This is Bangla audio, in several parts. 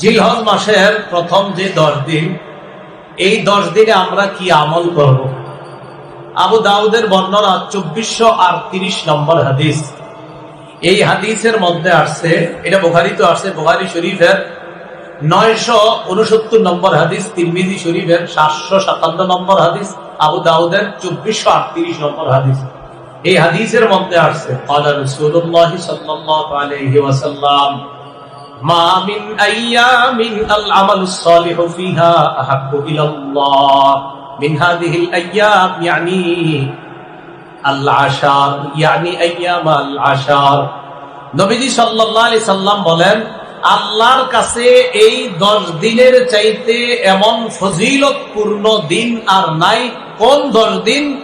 জিলহজ মাসের প্রথম যে দশ দিন, এই দশ দিনে আমরা কি আমল করব? আবু দাউদের বর্ণনা চব্বিশশো আর তিরিশ নম্বর হাদিস। এই হাদিসের মধ্যে আসছে, এটা বোখারি তো আসছে, বোখারি শরীফের নয়শো উনসত্তর নম্বর হাদিস, তিরমিজি শরীফের সাতশো সাতান্ন নম্বর হাদিস, আবু দাউদের চব্বিশশো আটত্রিশ নম্বর হাদিস। এই হাদিসের মধ্যে আসছে আল্লাহ রসুল্লাহ সাল্লাহ আলহি ওয়াসাল্লাম ইয়ানি সাল্লাম বলেন, আল্লাহর কাছে এই দশ দিনের চাইতে এমন ফজিলতপূর্ণ দিন আর নাই। কোন দশ দিন?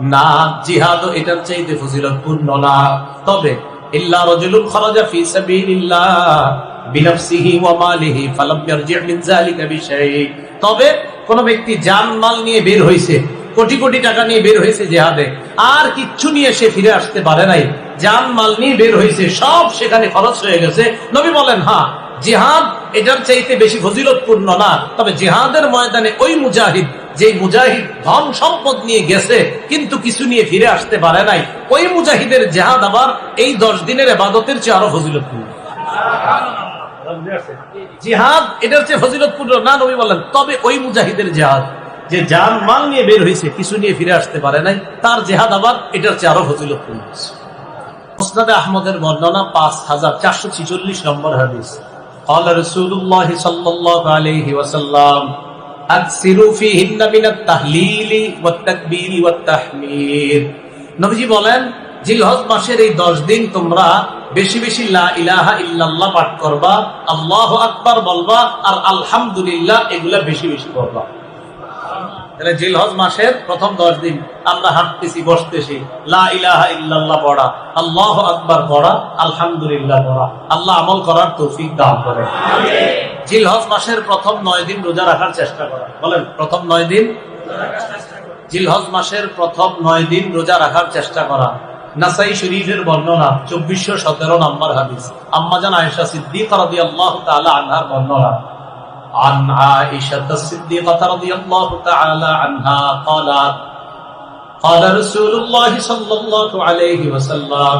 না, জিহাদ এটার চাইতে ফজিলতপূর্ণ না। তবে, ইল্লা রাজুলুন খারাজা ফি সাবিলিল্লাহ, বিনাফসিহি ওয়া মালিহি, ফালাম মিন যালিকা বিশাই। তবে, কোন ব্যক্তি নিয়ে বের হইছে, কোটি কোটি টাকা নিয়ে বের হয়েছে জেহাদে, আর কিচ্ছু নিয়ে সে ফিরে আসতে পারে নাই। জান, মাল নিয়ে বের হয়েছে সব সেখানে খরচ হয়ে গেছে। নবী বলেন হ্যাঁ জিহাদ এটার চাইতে বেশি ফজিলতপূর্ণ না। তবে জিহাদের ময়দানে ওই মুজাহিদ যে মুজাহিদ ধন সম্পদ নিয়ে গেছে কিন্তু কিছু নিয়ে ফিরে আসতে পারে নাই ওই মুজাহিদের জেহাদ আবার এই দশ দিনের এবাদতের চেয়ে আরো ফজিলতপূর্ণ জিহাদ এটার চেয়ে ফজিলতপূর্ণ না নবী বলেন তবে ওই মুজাহিদের জেহাদ যে জান মাল নিয়ে বের হয়েছে কিছু নিয়ে ফিরে আসতে পারে নাই তার জেহাদ আবার এটার চেয়ে আরো ফজিলতপূর্ণ মুসনাদে আহমদের বর্ণনা পাঁচ হাজার চারশো ছিচল্লিশ নম্বর হাদিস قال رسول الله صلى الله عليه وسلم মাসের দশ দিন আল্লাহ আলহামদুলিল্লাহ প্রথম দশ দিন আমরা হাঁটতেছি, বসতেছি ইলাহা ইল্লাল্লাহ পড়া, আল্লাহ আকবার পড়া, আলহামদুলিল্লাহ পড়া। আল্লাহ আমল করার তৌফিক দান করে। জিলহজ মাসের প্রথম নয় দিন রোজা রাখার চেষ্টা করা বলেন প্রথম নয় দিন জিলহজ মাসের প্রথম নয় দিন রোজা রাখার চেষ্টা করা নাসাই শরীফের বর্ণনা চব্বিশশো সতেরো নম্বর হাদিস আম্মাজান আয়েশা সিদ্দিক রাদি আল্লাহ তালা আনহার বর্ণনা عن عائشة الصديقة رضي الله تعالى عنها قالت قال رسول الله صلى الله عليه وسلم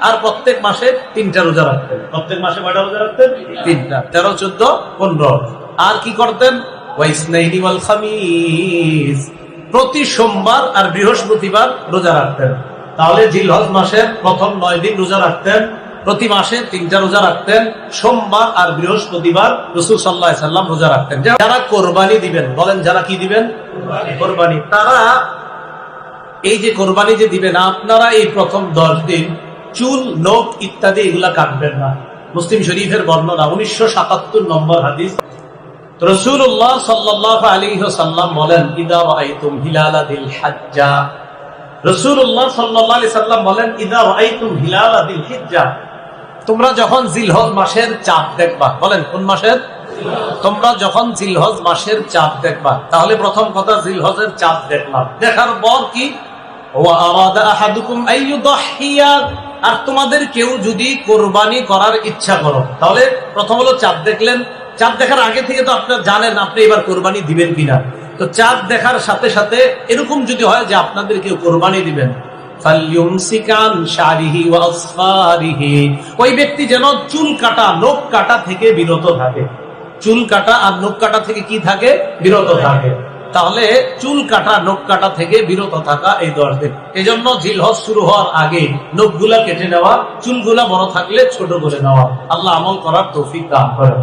আর প্রত্যেক মাসে তিনটা রোজা রাখতেন। প্রত্যেক মাসে কয়টা রোজা রাখতেন? তিনটা। তেরো চোদ্দ পনেরো। আর কি করতেন? প্রতি সোমবার আর বৃহস্পতিবার রোজা রাখতেন। তাহলে জিলহজ মাসের প্রথম নয় দিন রোজা রাখতেন। প্রতি মাসে তিনটা রোজা রাখতেন। সোমবার আর বৃহস্পতিবার রসুল সাল্লাহ সাল্লাম রোজা রাখতেন। যারা কোরবানি দিবেন বলেন যারা কি দিবেন? কোরবানি। তারা এই যে কোরবানি যে দিবেন, আপনারা এই প্রথম দশ দিন চুল, নখ ইত্যাদি এগুলা কাটবেন না। মুসলিম শরীফের বর্ণনা, উনিশশো সাতাত্তর নম্বর হাদিস। তোমরা যখন জিলহজ মাসের দেখবা, বলেন কোন মাসের? তোমরা যখন জিলহজ মাসের দেখবা, তাহলে প্রথম কথা জিলহজের চাঁদ দেখলাম। দেখার পর কি? আর তোমাদের কেউ যদি কোরবানি করার ইচ্ছা করো, তাহলে প্রথম হলো চাঁদ দেখলেন। চাঁদ দেখার আগে থেকে তো আপনার জানেন আপনি এবার কোরবানি দিবেন কিনা। তো চাঁদ দেখার সাথে সাথে এরকম যদি হয় যে আপনাদের কেউ কোরবানি দিবেন। ওই ব্যক্তি যেন চুল কাটা, নখ কাটা থেকে বিরত থাকে। চুল কাটা আর নখ কাটা থেকে কি থাকে? বিরত থাকে। তাহলে চুল কাটা, নখ কাটা থেকে বিরত থাকা এই দশ দিন। এই জন্য জিলহজ শুরু হওয়ার আগে নখগুলা কেটে নেওয়া, চুলগুলা বড় থাকলে ছোট করে নেওয়া। আল্লাহ আমল করার তৌফিক দান করে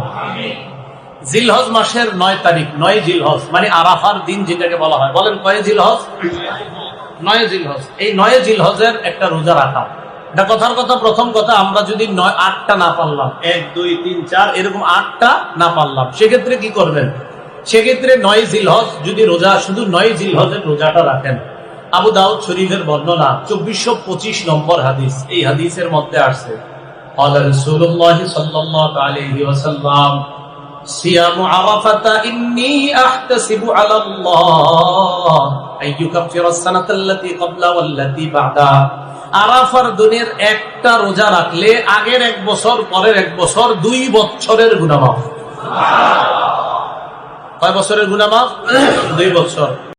জিলহজ মাসের নয় তারিখ, নয় জিলহজ মানে আরাফার দিন যেটাকে বলা হয়। বলেন কয়ে জিলহজ? নয় জিলহজ। এই নয় জিলহজের একটা রোজা রাখা। এটা কথার কথা, প্রথম কথা, আমরা যদি নয়, আটটা না পারলাম, এক, দুই, তিন, চার, এরকম আটটা না পারলাম, সেক্ষেত্রে কি করবেন? সেক্ষেত্রে নয় জিলহজ, যদি রোজা, শুধু নয় জিলহজের রোজাটা রাখেন। আবু দাউদ শরীফের বর্ণনা, চব্বিশশো পঁচিশ নম্বর হাদিস। এই হাদিসের মধ্যে আসছে আরাফার একটা রোজা রাখলে আগের এক বছর, পরের এক বছর দুই বছরের গুনাহ কয় বছরের গুণামাফ দুই বছর।